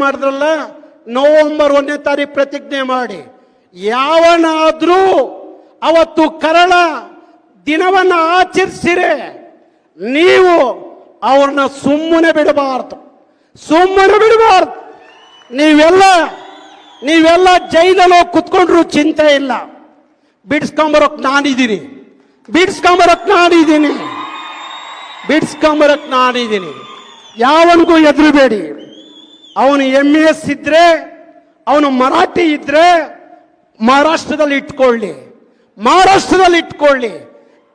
ಮಾಡಿದ್ರಲ್ಲ? ನವೆಂಬರ್ ಒಂದನೇ ತಾರೀಕು ಪ್ರತಿಜ್ಞೆ ಮಾಡಿ. ಯಾವನಾದ್ರೂ ಅವತ್ತು ಕರಳ ದಿನವನ್ನ ಆಚರಿಸಿರೆ, ನೀವು ಅವ್ರನ್ನ ಸುಮ್ಮನೆ ಬಿಡಬಾರ್ದು. ಸುಮ್ಮನೆ ಬಿಡಬಾರ್ದು. ನೀವೆಲ್ಲ ನೀವೆಲ್ಲ ಜೈಲಲ್ಲಿ ಹೋಗಿ ಕುತ್ಕೊಂಡ್ರು ಚಿಂತೆ ಇಲ್ಲ. ಬಿಡಿಸ್ಕೊಂಬರೋಕ್ ನಾನಿದ್ದೀನಿ. ಬಿಡಿಸ್ಕೊಂಬರೋಕ್ ನಾನಿದ್ದೀನಿ. ಬಿಡಿಸ್ಕೊಂಬರೋಕ್ ನಾನಿದ್ದೀನಿ. ಯಾವನಿಗೂ ಹೆದರಬೇಡಿ. ಅವನು ಎಂ ಎಸ್ ಇದ್ರೆ ಅವನು ಮರಾಠಿ ಇದ್ರೆ, ಮಹಾರಾಷ್ಟ್ರದಲ್ಲಿ ಇಟ್ಕೊಳ್ಳಿ. ಮಹಾರಾಷ್ಟ್ರದಲ್ಲಿ ಇಟ್ಕೊಳ್ಳಿ.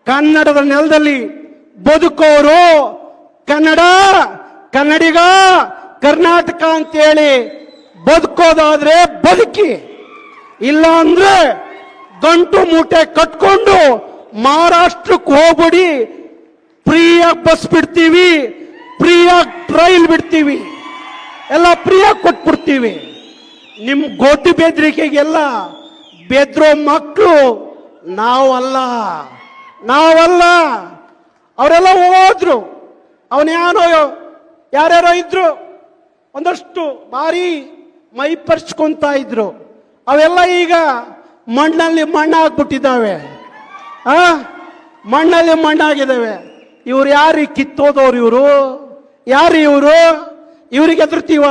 ಕನ್ನಡದ ನೆಲದಲ್ಲಿ ಬದುಕೋರು, ಕನ್ನಡ, ಕನ್ನಡಿಗ, ಕರ್ನಾಟಕ ಅಂತೇಳಿ ಬದುಕೋದಾದ್ರೆ ಬದುಕಿ. ಇಲ್ಲ ಅಂದ್ರೆ ಗಂಟು ಮೂಟೆ ಕಟ್ಕೊಂಡು ಮಹಾರಾಷ್ಟ್ರಕ್ಕೆ ಹೋಗ್ಬಿಡಿ. ಫ್ರೀಯಾಗಿ ಬಸ್ ಬಿಡ್ತೀವಿ, ಫ್ರೀಯಾಗಿ ಟ್ರೈಲ್ ಬಿಡ್ತೀವಿ. ಎಲ್ಲ ಪ್ರಿಯ ಕೊಟ್ಬಿಡ್ತೀವಿ. ನಿಮ್ಮ ಗೋಟಿ ಬೆದ್ರಿಕೆಗೆಲ್ಲ ಬೆದ್ರೋ ಮಕ್ಕಳು ನಾವಲ್ಲ. ನಾವಲ್ಲ. ಅವರೆಲ್ಲ ಹೋದ್ರು. ಅವನ್ಯಾರೋ ಯಾರ್ಯಾರೋ ಇದ್ರು. ಒಂದಷ್ಟು ಭಾರಿ ಮೈ ಪರ್ಚ್ಕೊಂತ ಇದ್ರು. ಅವೆಲ್ಲ ಈಗ ಮಣ್ಣಲ್ಲಿ ಮಣ್ಣಾಗ್ಬಿಟ್ಟಿದ್ದಾವೆ. ಆ? ಮಣ್ಣಲ್ಲಿ ಮಣ್ಣಾಗಿದ್ದಾವೆ. ಇವ್ರು ಯಾರು ಕಿತ್ತೋದವ್ರು ಇವರು? ಯಾರು ಇವರು? ಇವ್ರಿಗೆ ಎದುರ್ತೀವ?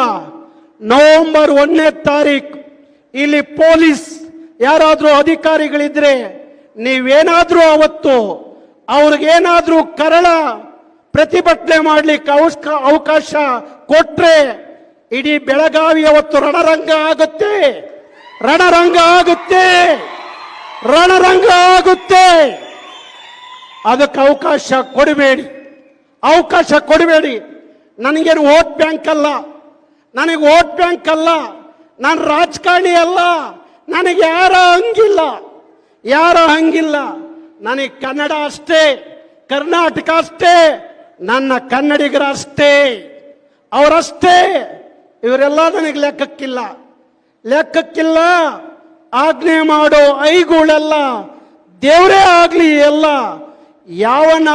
ನವೆಂಬರ್ ಒಂದನೇ ತಾರೀಕು ಇಲ್ಲಿ ಪೊಲೀಸ್ ಯಾರಾದರೂ ಅಧಿಕಾರಿಗಳಿದ್ರೆ ನೀವೇನಾದರೂ ಅವತ್ತು ಅವ್ರಿಗೇನಾದರೂ ಕರಳ ಪ್ರತಿಭಟನೆ ಮಾಡ್ಲಿಕ್ಕೆ ಅವಕಾಶ ಕೊಟ್ರೆ ಇಡೀ ಬೆಳಗಾವಿ ಅವತ್ತು ರಣರಂಗ ಆಗುತ್ತೆ. ರಣರಂಗ ಆಗುತ್ತೆ. ರಣರಂಗ ಆಗುತ್ತೆ. ಅದಕ್ಕೆ ಅವಕಾಶ ಕೊಡಬೇಡಿ. ಅವಕಾಶ ಕೊಡಬೇಡಿ. ನನಗೇನು ವೋಟ್ ಬ್ಯಾಂಕ್ ಅಲ್ಲ. ನನಗೆ ವೋಟ್ ಬ್ಯಾಂಕ್ ಅಲ್ಲ. ನಾನು ರಾಜಕಾರಣಿ ಅಲ್ಲ. ನನಗೆ ಯಾರ ಹಂಗಿಲ್ಲ. ಯಾರ ಹಂಗಿಲ್ಲ. ನನಗೆ ಕನ್ನಡ ಅಷ್ಟೇ, ಕರ್ನಾಟಕ ಅಷ್ಟೇ, ನನ್ನ ಕನ್ನಡಿಗರ ಅಷ್ಟೇ, ಅವರಷ್ಟೇ. ಇವರೆಲ್ಲ ನನಗೆ ಲೆಕ್ಕಕ್ಕಿಲ್ಲ. ಲೆಕ್ಕಕ್ಕಿಲ್ಲ. ಆಜ್ಞೆ ಮಾಡೋ ಐಗುಳೆಲ್ಲ ದೇವರೇ ಆಗಲಿ ಎಲ್ಲ. ಯಾವನ